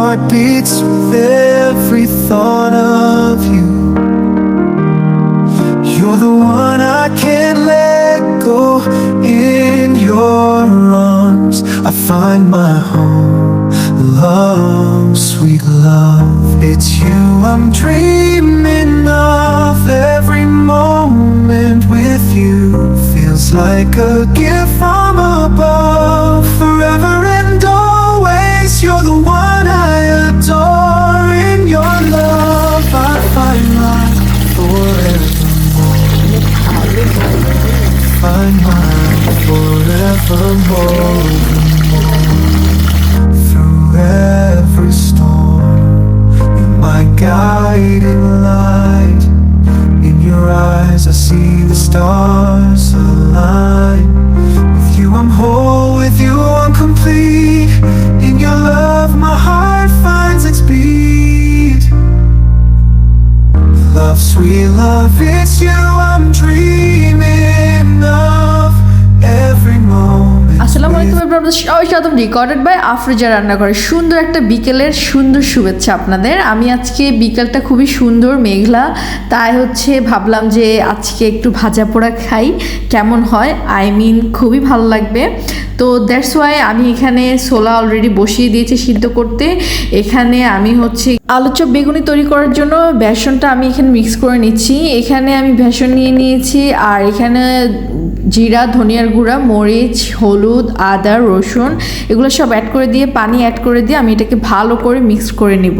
heart beats with every thought of you. You're the one I can't let go. In your arms, I find my home. Love, sweet love, it's you I'm dreaming of. Every moment with you feels like a gift. Whole. With you, I'm complete. In your love, my heart finds its beat. Love, sweet love, it's you আলাইকুম with আপনাদের সবাই সাথে recorded by Afroza রান্না করে সুন্দর একটা বিকেলের সুন্দর শুভেচ্ছা আপনাদের। আমি আজকে বিকেলটা খুবই সুন্দর, মেঘলা। তাই হচ্ছে ভাবলাম যে আজকে একটু ভাজা পোড়া খাই, কেমন হয়? আই মিন খুবই ভালো লাগবে। তো দ্যাটস ওয়াই আমি এখানে সোলা অলরেডি বসিয়ে দিয়েছি সিদ্ধ করতে। এখানে আমি হচ্ছে আলু চপ বেগুনি তৈরি করার জন্য বেসনটা আমি এখানে মিক্স করে নিচ্ছি। এখানে আমি বেসন নিয়ে নিয়েছি আর এখানে জিরা, ধনিয়ার গুঁড়া, মরিচ, হলুদ, আদা, রসুন এগুলো সব অ্যাড করে দিয়ে, পানি অ্যাড করে দিয়ে আমি এটাকে ভালো করে মিক্স করে নিব।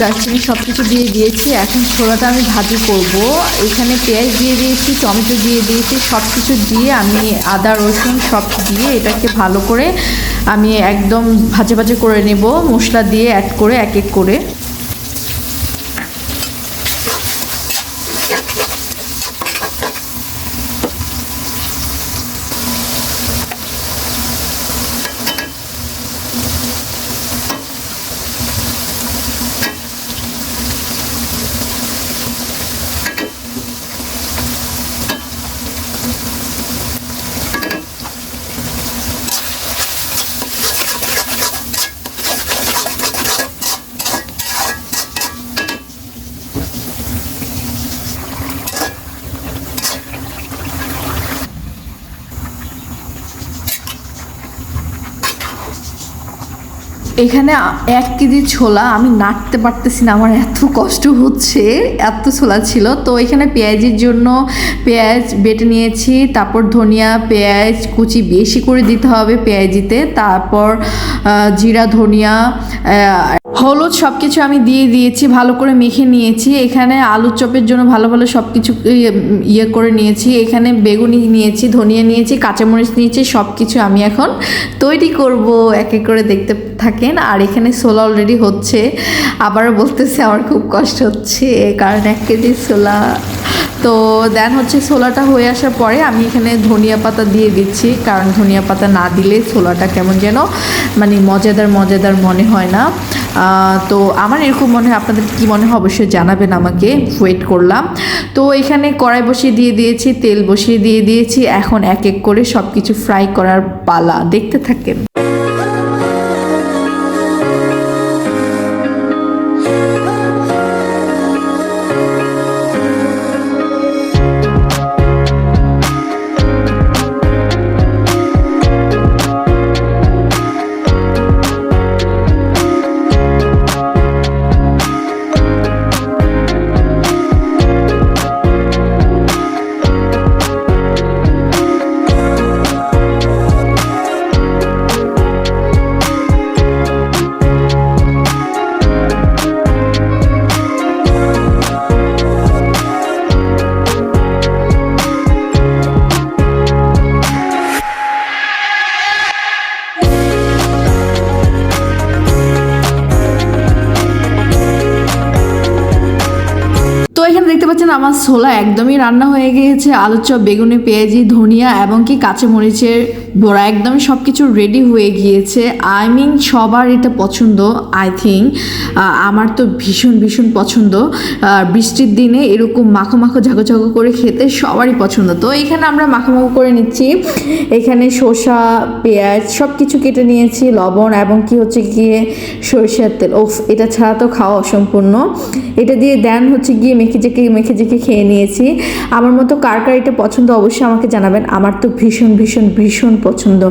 দারচিনি সব কিছু দিয়ে দিয়েছি, এখন ছোলাটা আমি ভাজি করব। এখানে পেঁয়াজ দিয়ে দিয়েছি, টমেটো দিয়ে দিয়েছি সব কিছু দিয়ে আমি আদা, রসুন সব দিয়ে এটাকে ভালো করে আমি একদম ভাজে ভাজে করে নেব, মশলা দিয়ে অ্যাড করে এক এক করে। এখানে এক কেজি ছোলা, আমি নাড়তে পারতেছি না, আমার এত কষ্ট হচ্ছে, এত ছোলা ছিল। তো এখানে পেঁয়াজের জন্য পেঁয়াজ বেটে নিয়েছি, তারপর ধনিয়া, পেঁয়াজ, কুচি বেশি করে দিতে হবে পেঁয়াজিতে, তারপর জিরা, ধনিয়া হলুদ সব কিছু আমি দিয়ে দিয়েছি, ভালো করে মেখে নিয়েছি। এখানে আলু চপের জন্য ভালো ভালো সব কিছু ইয়ে করে নিয়েছি। এখানে বেগুনি নিয়েছি, ধনিয়া নিয়েছি, কাঁচামরিচ নিয়েছি সব কিছু আমি এখন তৈরি করব, এক এক করে দেখতে থাকেন আর এখানে সোলা অলরেডি হচ্ছে। আবারও বলতেছে, আমার খুব কষ্ট হচ্ছে কারণ এক কেজি সোলা। তো দেন হচ্ছে ছোলাটা হয়ে আসার পরে আমি এখানে ধনিয়া পাতা দিয়ে দিচ্ছি, কারণ ধনিয়া পাতা না দিলে ছোলাটা কেমন যেন মানে মজাদার মজাদার মনে হয় না। তো আমার এরকম মনে হয়, আপনাদের কি মনে হয় অবশ্যই জানাবেন আমাকে ওয়েট করলাম। তো এখানে কড়াই বসিয়ে দিয়ে দিয়েছি, তেল বসিয়ে দিয়ে দিয়েছি, এখন এক এক করে সব কিছু ফ্রাই করার পালা, দেখতে থাকেন। এখানে দেখতে পাচ্ছেন আমার ছোলা একদমই রান্না হয়ে গিয়েছে। আলুর চপ, বেগুনি, পেঁয়াজি, ধনিয়া এবং কি কাঁচা মরিচের বড়া একদম সব কিছু রেডি হয়ে গিয়েছে। আই মিন সবার এটা পছন্দ আই থিঙ্ক আমার তো ভীষণ ভীষণ পছন্দ। বৃষ্টির দিনে এরকম মাখো মাখো, ঝাঁকো ঝাঁকো করে খেতে সবারই পছন্দ। তো এখানে আমরা মাখো মাখো করে নিচ্ছি। এখানে শসা, পেঁয়াজ সব কিছু কেটে নিয়েছি, লবণ এবং কি হচ্ছে গিয়ে সরিষার তেল। ওফ, এটা ছাড়া তো খাওয়া অসম্পূর্ণ। এটা দিয়ে দেন হচ্ছে গিয়ে মেখে জেকে মেখে জেখে খেয়ে নিয়েছি। আমার মতো কার কার এটা পছন্দ অবশ্যই আমাকে জানাবেন। আমার তো ভীষণ ভীষণ ভীষণ পছন্দ।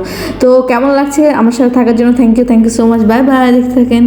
তো কেমন লাগছে আমার সাথে থাকার জন্য? Thank you thank you so much bye bye দেখতে থাকেন।